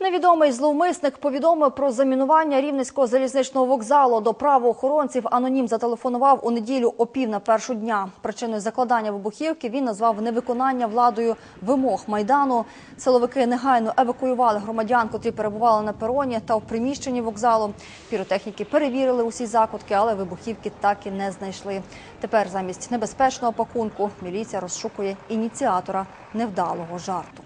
Невідомий зловмисник повідомив про замінування рівненського залізничного вокзалу. До правоохоронців анонім зателефонував у неділю о пів на першу дня. Причиною закладання вибухівки він назвав невиконання владою вимог майдану. Силовики негайно евакуювали громадян, котрі перебували на пероні та в приміщенні вокзалу. Піротехніки перевірили усі закутки, але вибухівки так і не знайшли. Тепер замість небезпечного пакунку міліція розшукує ініціатора невдалого жарту.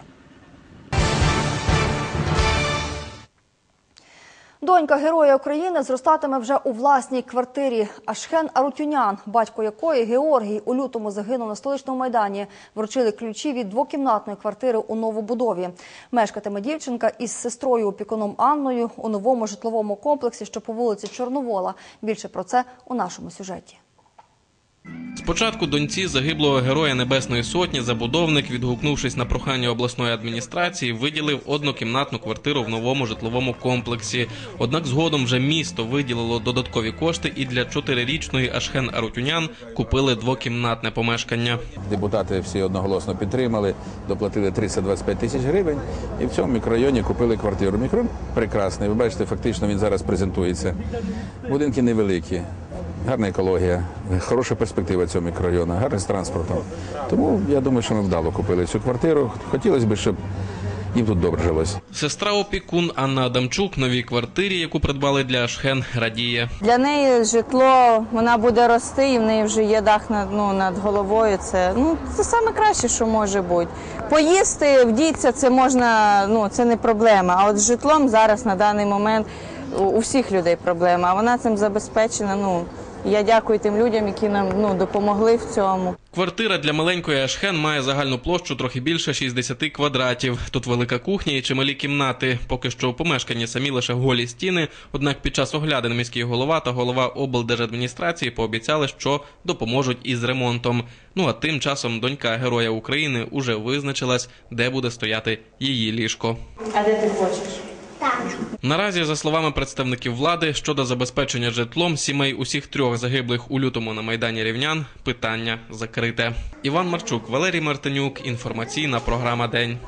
Донька Героя України зростатиме вже у власній квартирі. Ашхен Арутюнян, батько якої Георгій у лютому загинув на столичному майдані, вручили ключі від двокімнатної квартири у новобудові. Мешкатиме дівчинка із сестрою опікуном Анною у новому житловому комплексі, що по вулиці Чорновола. Більше про це у нашому сюжеті. Спочатку доньці загиблого героя Небесної Сотні забудовник, відгукнувшись на прохання обласної адміністрації, виділив однокімнатну квартиру в новому житловому комплексі. Однак згодом вже місто виділило додаткові кошти і для чотирирічної Ашхен Арутюнян купили двокімнатне помешкання. Депутати всі одноголосно підтримали, доплатили 325 тисяч гривень і в цьому мікрорайоні купили квартиру. Мікрорайон прекрасний. Ви бачите, фактично він зараз презентується. Будинки невеликі, гарна екологія, хороша перспектива цього мікрорайону, гарний з транспортом. Тому я думаю, що ми вдало купили цю квартиру. Хотілося б, щоб їм тут добре жилось. Сестра опікун Анна Адамчук новій квартирі, яку придбали для Ашхен, радіє. Для неї житло вона буде рости, і в неї вже є дах над, ну, над головою. Це ну це саме краще, що може бути. Поїсти, вдіться, це можна, ну це не проблема. А от з житлом зараз на даний момент у, у всіх людей проблема. А вона цим забезпечена. Ну я дякую тим людям, які нам ну допомогли в цьому. Квартира для маленької Ашхен має загальну площу трохи більше 60 квадратів. Тут велика кухня і чималі кімнати. Поки що у помешканні самі лише голі стіни. Однак під час оглядин міський голова та голова облдержадміністрації пообіцяли, що допоможуть із ремонтом. Ну а тим часом донька Героя України уже визначилась, де буде стояти її ліжко. А де ти хочеш? Наразі, за словами представників влади, щодо забезпечення житлом сімей усіх трьох загиблих у лютому на майдані рівнян, питання закрите. Іван Марчук, Валерій Мартинюк. Інформаційна програма День.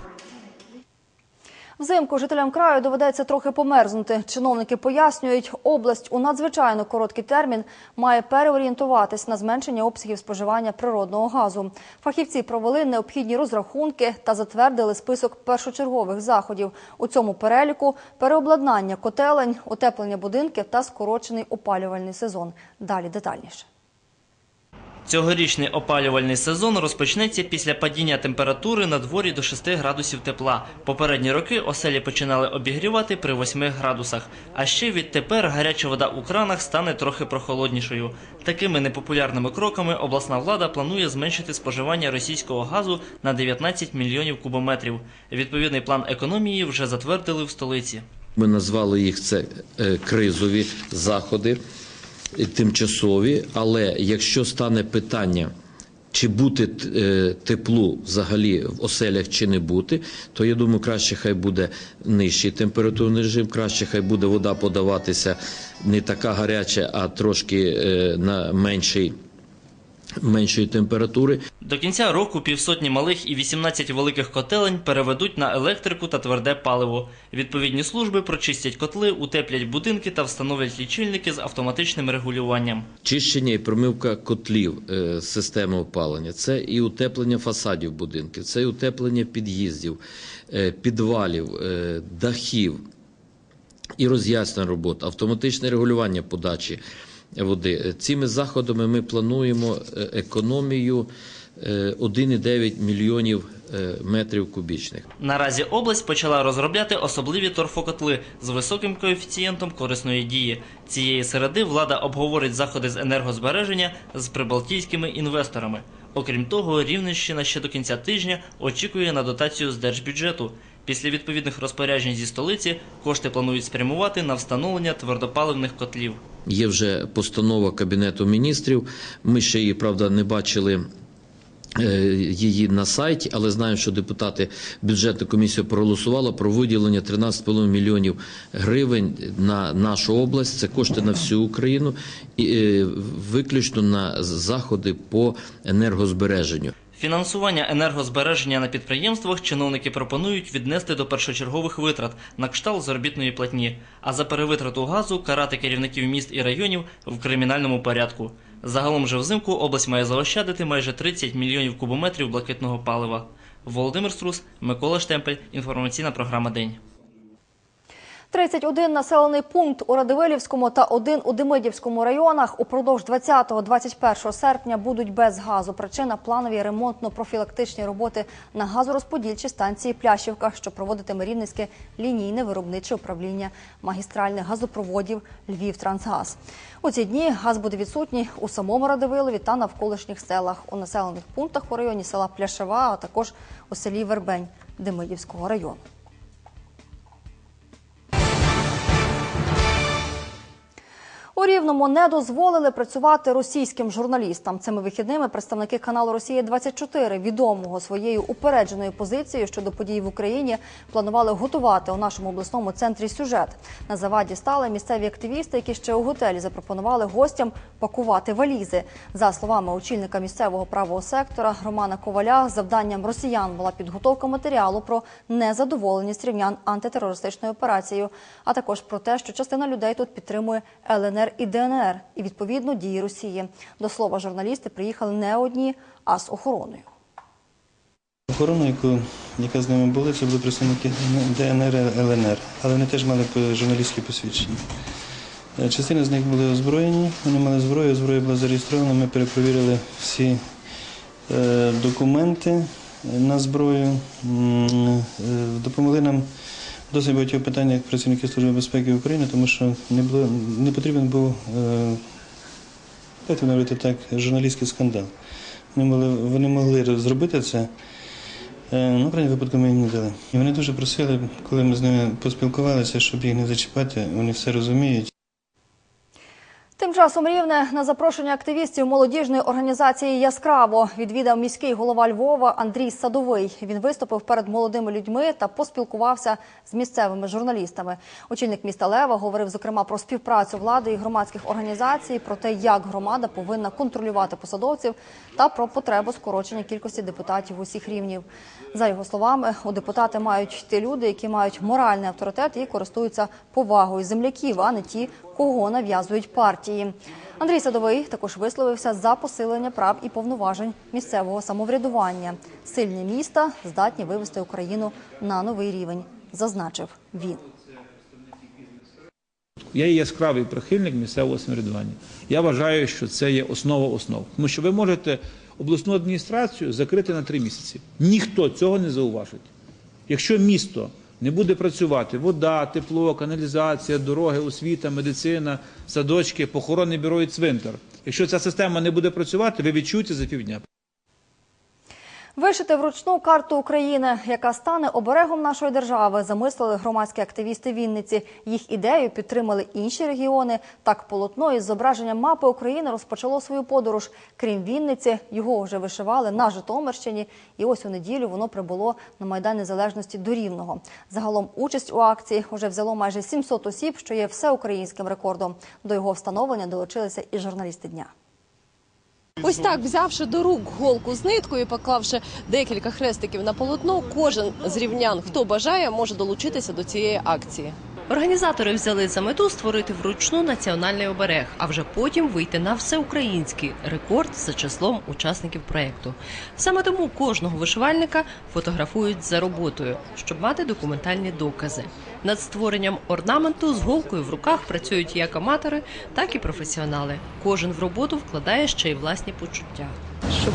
Взимку жителям краю доведеться трохи померзнути. Чиновники пояснюють, область у надзвичайно короткий термін має переорієнтуватись на зменшення обсягів споживання природного газу. Фахівці провели необхідні розрахунки та затвердили список першочергових заходів. У цьому переліку переобладнання котелень, утеплення будинків та скорочений опалювальний сезон. Далі детальніше. Цьогорічний опалювальний сезон розпочнеться після падіння температури на дворі до 6 градусів тепла. Попередні роки оселі починали обігрівати при 8 градусах. А ще відтепер гаряча вода у кранах стане трохи прохолоднішою. Такими непопулярними кроками обласна влада планує зменшити споживання російського газу на 19 мільйонів кубометрів. Відповідний план економії вже затвердили в столиці. Ми назвали їх це е, кризові заходи, тимчасові. Але якщо стане питання, чи бути е, теплу взагалі в оселях чи не бути, то я думаю, краще хай буде нижчий температурний режим, краще хай буде вода подаватися не така гаряча, а трошки е, на менший, меншої температури. До кінця року півсотні малих і 18 великих котелень переведуть на електрику та тверде паливо. Відповідні служби прочистять котли, утеплять будинки та встановлять лічильники з автоматичним регулюванням. Чищення і промивка котлів е, системи опалення, це і утеплення фасадів будинків, це і утеплення під'їздів, е, підвалів, е, дахів, і роз'ясна робота, автоматичне регулювання подачі води. Е, Цими заходами ми плануємо е, економію е, 1,9 мільйонів е, метрів кубічних. Наразі область почала розробляти особливі торфокотли з високим коефіцієнтом корисної дії. Цієї середи влада обговорить заходи з енергозбереження з прибалтійськими інвесторами. Окрім того, Рівненщина ще до кінця тижня очікує на дотацію з держбюджету. Після відповідних розпоряджень зі столиці кошти планують спрямувати на встановлення твердопаливних котлів. Є вже постанова Кабінету міністрів. Ми ще її, правда, не бачили е, її на сайті, але знаю, що депутати бюджетної комісії проголосували про виділення 13,5 мільйонів гривень на нашу область. Це кошти на всю Україну і е, виключно на заходи по енергозбереженню. Фінансування енергозбереження на підприємствах чиновники пропонують віднести до першочергових витрат на кшталт заробітної платні, а за перевитрату газу карати керівників міст і районів в кримінальному порядку. Загалом же взимку область має заощадити майже 30 мільйонів кубометрів блакитного палива. Володимир Струс, Микола Штемпель, інформаційна програма День. 31 населений пункт у Радивилівському та один у Демидівському районах упродовж 20-21 серпня будуть без газу. Причина – планові ремонтно-профілактичні роботи на газорозподільчій станції Плящівка, що проводитиме Рівненське лінійне виробниче управління магістральних газопроводів «Львівтрансгаз». У ці дні газ буде відсутній у самому Радивилові та навколишніх селах, у населених пунктах у районі села Пляшева, а також у селі Вербень Демидівського району. У Рівному не дозволили працювати російським журналістам. Цими вихідними представники каналу Росія 24 відомого своєю упередженою позицією щодо подій в Україні планували готувати у нашому обласному центрі сюжет. На заваді стали місцеві активісти, які ще у готелі запропонували гостям пакувати валізи. За словами очільника місцевого правого сектора Романа Коваля, завданням росіян була підготовка матеріалу про незадоволеність рівнян антитерористичною операцією, а також про те, що частина людей тут підтримує ЛНР і ДНР і відповідно дії Росії. До слова, журналісти приїхали не одні, а з охороною. Охорона, яку, яка з ними була, це були представники ДНР, ЛНР, але вони теж мали журналістські посвідчення. Е, Частина з них були озброєні, вони мали зброю, зброя була зареєстрована, ми перепровірили всі е, документи на зброю. Е, Допомогли нам досить багатьох як працівники Служби безпеки України, тому що не, було, не потрібен був, давайте говорити так, журналістський скандал. Вони могли, вони могли зробити це. Е, Ну, крайній випадку ми їм не дали. І вони дуже просили, коли ми з ними поспілкувалися, щоб їх не зачіпати, вони все розуміють. Тим часом рівне на запрошення активістів молодіжної організації Яскраво відвідав міський голова Львова Андрій Садовий. Він виступив перед молодими людьми та поспілкувався з місцевими журналістами. Очільник міста Лева говорив зокрема про співпрацю влади і громадських організацій, про те, як громада повинна контролювати посадовців та про потребу скорочення кількості депутатів усіх рівнів. За його словами, у депутати мають йти люди, які мають моральний авторитет і користуються повагою земляків, а не ті, кого нав'язують партії. Андрій Садовий також висловився за посилення прав і повноважень місцевого самоврядування. Сильні міста здатні вивести Україну на новий рівень, зазначив він. Я є яскравий прихильник місцевого самоврядування. Я вважаю, що це є основа основ. Тому що ви можете обласну адміністрацію закрити на три місяці. Ніхто цього не зауважить. Якщо місто не буде працювати, вода, тепло, каналізація, дороги, освіта, медицина, садочки, похоронне бюро і цвинтар. Якщо ця система не буде працювати, ви відчуєте за півдня. Вишити вручну карту України, яка стане оберегом нашої держави, замислили громадські активісти Вінниці. Їх ідею підтримали інші регіони. Так полотно із зображенням мапи України розпочало свою подорож. Крім Вінниці, його вже вишивали на Житомирщині. І ось у неділю воно прибуло на Майдан Незалежності до Рівного. Загалом участь у акції вже взяло майже 700 осіб, що є всеукраїнським рекордом. До його встановлення долучилися і журналісти дня. Ось так, взявши до рук голку з ниткою, поклавши декілька хрестиків на полотно, кожен з рівнян, хто бажає, може долучитися до цієї акції. Організатори взяли за мету створити вручну національний оберег, а вже потім вийти на всеукраїнський рекорд за числом учасників проєкту. Саме тому кожного вишивальника фотографують за роботою, щоб мати документальні докази. Над створенням орнаменту з голкою в руках працюють як аматори, так і професіонали. Кожен в роботу вкладає ще й власні почуття. щоб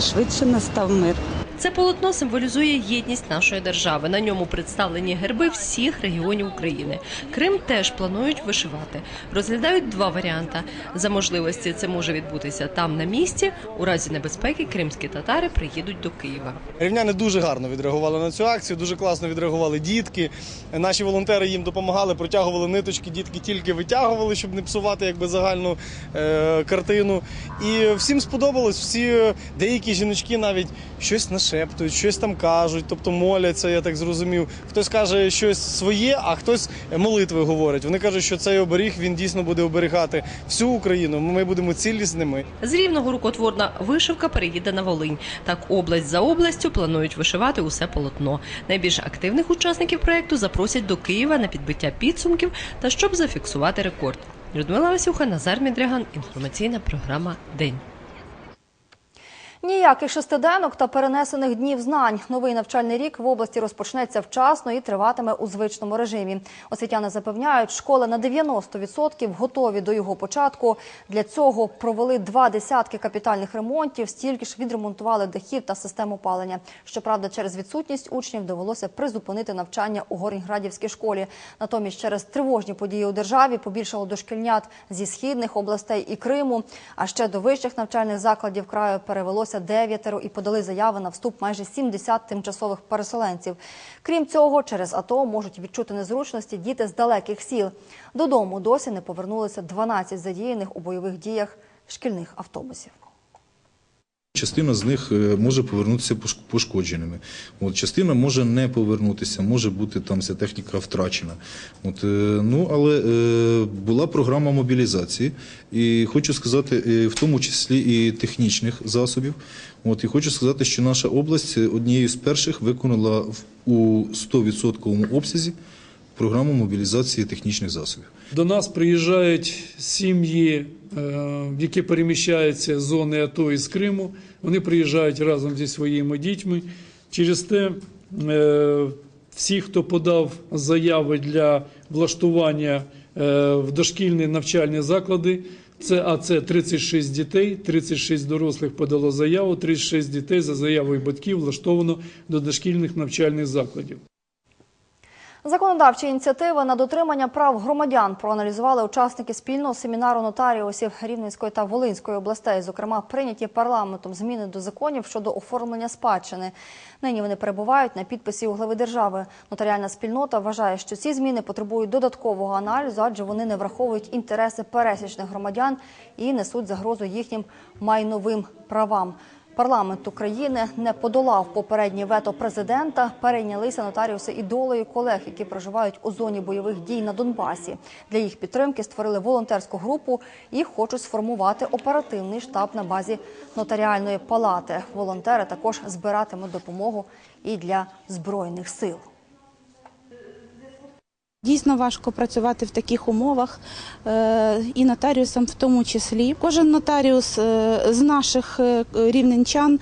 швидше настав мир. Це полотно символізує єдність нашої держави. На ньому представлені герби всіх регіонів України. Крим теж планують вишивати. Розглядають два варіанти. За можливості це може відбутися там на місці. У разі небезпеки кримські татари приїдуть до Києва. Рівняни дуже гарно відреагували на цю акцію, дуже класно відреагували дітки. Наші волонтери їм допомагали, протягували ниточки, дітки тільки витягували, щоб не псувати якби загальну е, картину. І всім сподобалось. Всі деякі жіночки навіть щось нашептують, щось там кажуть, тобто моляться, я так зрозумів. Хтось каже щось своє, а хтось молитви говорить. Вони кажуть, що цей оберіг він дійсно буде оберігати всю Україну. Ми будемо цілісними. З рівного рукотворна вишивка переїде на Волинь. Так область за областю планують вишивати усе полотно. Найбільш активних учасників проекту запросять до Києва на підбиття підсумків та щоб зафіксувати рекорд. Людмила Васюха, Назар Мідряган. Інформаційна програма День. Ніяких шестиденок та перенесених днів знань. Новий навчальний рік в області розпочнеться вчасно і триватиме у звичному режимі. Освітяни запевняють, школи на 90% готові до його початку. Для цього провели два десятки капітальних ремонтів, стільки ж відремонтували дахів та систему опалення. Щоправда, через відсутність учнів довелося призупинити навчання у Горніградівській школі. Натомість, через тривожні події у державі побільшало дошкільнят зі східних областей і Криму. А ще до вищих навчальних закладів краю перевелося дев'ятеро і подали заяви на вступ майже 70 тимчасових переселенців. Крім цього, через АТО можуть відчути незручності діти з далеких сіл. Додому досі не повернулися 12 задіяних у бойових діях шкільних автобусів. Частина з них е, може повернутися пош- пошкодженими. От, частина може не повернутися, може бути там вся техніка втрачена. От, е, ну, але е, була програма мобілізації, і хочу сказати, е, в тому числі і технічних засобів. От, і хочу сказати, що наша область однією з перших виконала у 100% обсязі програму мобілізації технічних засобів. До нас приїжджають сім'ї, е, які переміщаються з зони АТО із Криму. Вони приїжджають разом зі своїми дітьми. Через те е, всі, хто подав заяви для влаштування е, в дошкільні навчальні заклади, це а це 36 дітей, 36 дорослих подало заяву, 36 дітей за заявою батьків влаштовано до дошкільних навчальних закладів. Законодавчі ініціативи на дотримання прав громадян проаналізували учасники спільного семінару нотаріусів Рівненської та Волинської областей. Зокрема, прийняті парламентом зміни до законів щодо оформлення спадщини. Нині вони перебувають на підписі у глави держави. Нотаріальна спільнота вважає, що ці зміни потребують додаткового аналізу, адже вони не враховують інтереси пересічних громадян і несуть загрозу їхнім майновим правам. Парламент України не подолав попереднє вето президента. Перейнялися нотаріуси і долею колег, які проживають у зоні бойових дій на Донбасі. Для їх підтримки створили волонтерську групу і хочуть сформувати оперативний штаб на базі нотаріальної палати. Волонтери також збиратимуть допомогу і для збройних сил. Дійсно важко працювати в таких умовах е, і нотаріусам в тому числі. Кожен нотаріус е, з наших е, рівненчан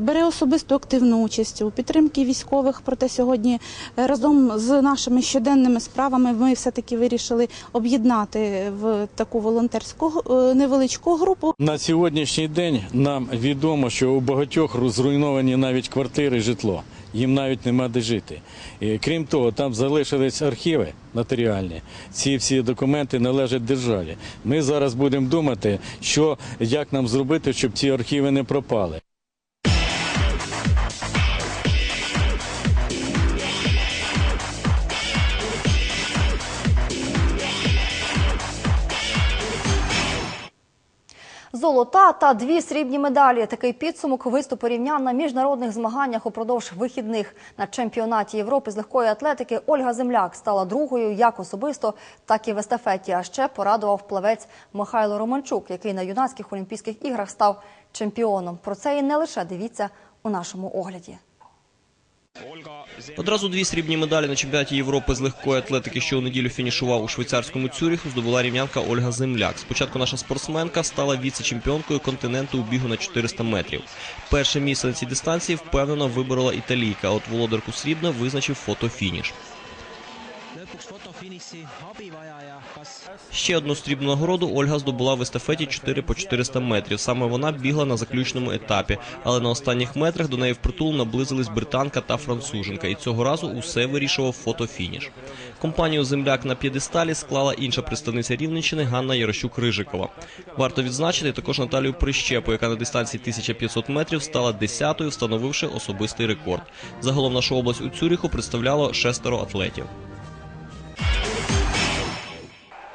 бере особисту активну участь у підтримці військових. Проте сьогодні разом з нашими щоденними справами ми все-таки вирішили об'єднати в таку волонтерську невеличку групу. На сьогоднішній день нам відомо, що у багатьох зруйновані навіть квартири, житло. Їм навіть нема де жити. І, крім того, там залишились архіви нотаріальні. Ці всі документи належать державі. Ми зараз будемо думати, що як нам зробити, щоб ці архіви не пропали. Золота та дві срібні медалі. Такий підсумок виступу рівнян на міжнародних змаганнях упродовж вихідних на чемпіонаті Європи з легкої атлетики. Ольга Земляк стала другою як особисто, так і в естафеті. А ще порадував плавець Михайло Романчук, який на юнацьких олімпійських іграх став чемпіоном. Про це і не лише дивіться у нашому огляді. Одразу дві срібні медалі на чемпіонаті Європи з легкої атлетики, що у неділю фінішував у швейцарському Цюріху, здобула рівнянка Ольга Земляк. Спочатку наша спортсменка стала віце-чемпіонкою континенту у бігу на 400 метрів. Перше місце на цій дистанції впевнено виборола італійка. От володарку срібна визначив фотофініш. Ще одну срібну нагороду Ольга здобула в естафеті 4 по 400 метрів. Саме вона бігла на заключному етапі, але на останніх метрах до неї впритул наблизились британка та француженка, і цього разу усе вирішував фотофініш. Компанію земляк на п'єдесталі склала інша представниця Рівненщини Ганна Ярощук-Рижикова. Варто відзначити також Наталію Прищепу, яка на дистанції 1500 метрів стала десятою, встановивши особистий рекорд. Загалом нашу область у Цюріху представляло шестеро атлетів.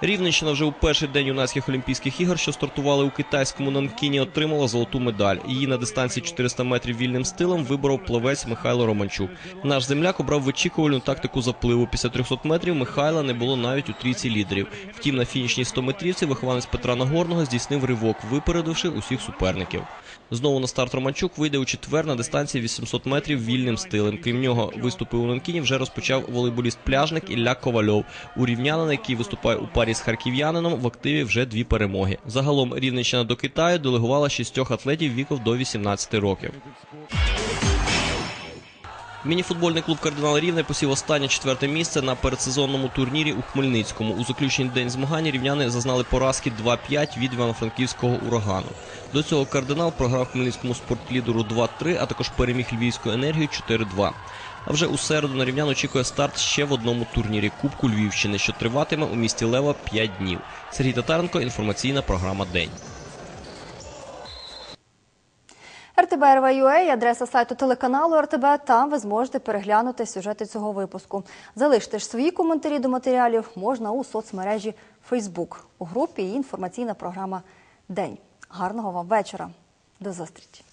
Рівненщина вже у перший день юнацьких олімпійських ігор, що стартували у китайському Нанкіні, отримала золоту медаль. Її на дистанції 400 метрів вільним стилем виборов плавець Михайло Романчук. Наш земляк обрав вичікувальну тактику запливу. Після 300 метрів Михайла не було навіть у трійці лідерів. Втім, на фінішній 100-метрівці вихованець Петра Нагорного здійснив ривок, випередивши усіх суперників. Знову на старт Романчук вийде у четвер на дистанції 800 метрів вільним стилем. Крім нього, виступи у Нанкіні вже розпочав волейболіст-пляжник Ілля Ковальов. У рівнянина, який виступає у парі з харків'янином, в активі вже дві перемоги. Загалом Рівненщина до Китаю делегувала шістьох атлетів віков до 18 років. Мініфутбольний клуб Кардинал Рівне посів останнє четверте місце на передсезонному турнірі у Хмельницькому. У заключний день змагань рівняни зазнали поразки 2-5 від Івано-Франківського урагану. До цього кардинал програв хмельницькому спортлідеру 2-3, а також переміг львівську енергію 4-2. А вже у середу на рівнян очікує старт ще в одному турнірі Кубку Львівщини, що триватиме у місті Лева 5 днів. Сергій Татаренко, інформаційна програма День. RTB.RV.UA – адреса сайту телеканалу РТБ. Там ви зможете переглянути сюжети цього випуску. Залиште ж свої коментарі до матеріалів можна у соцмережі Facebook у групі «Інформаційна програма День». Гарного вам вечора. До зустрічі.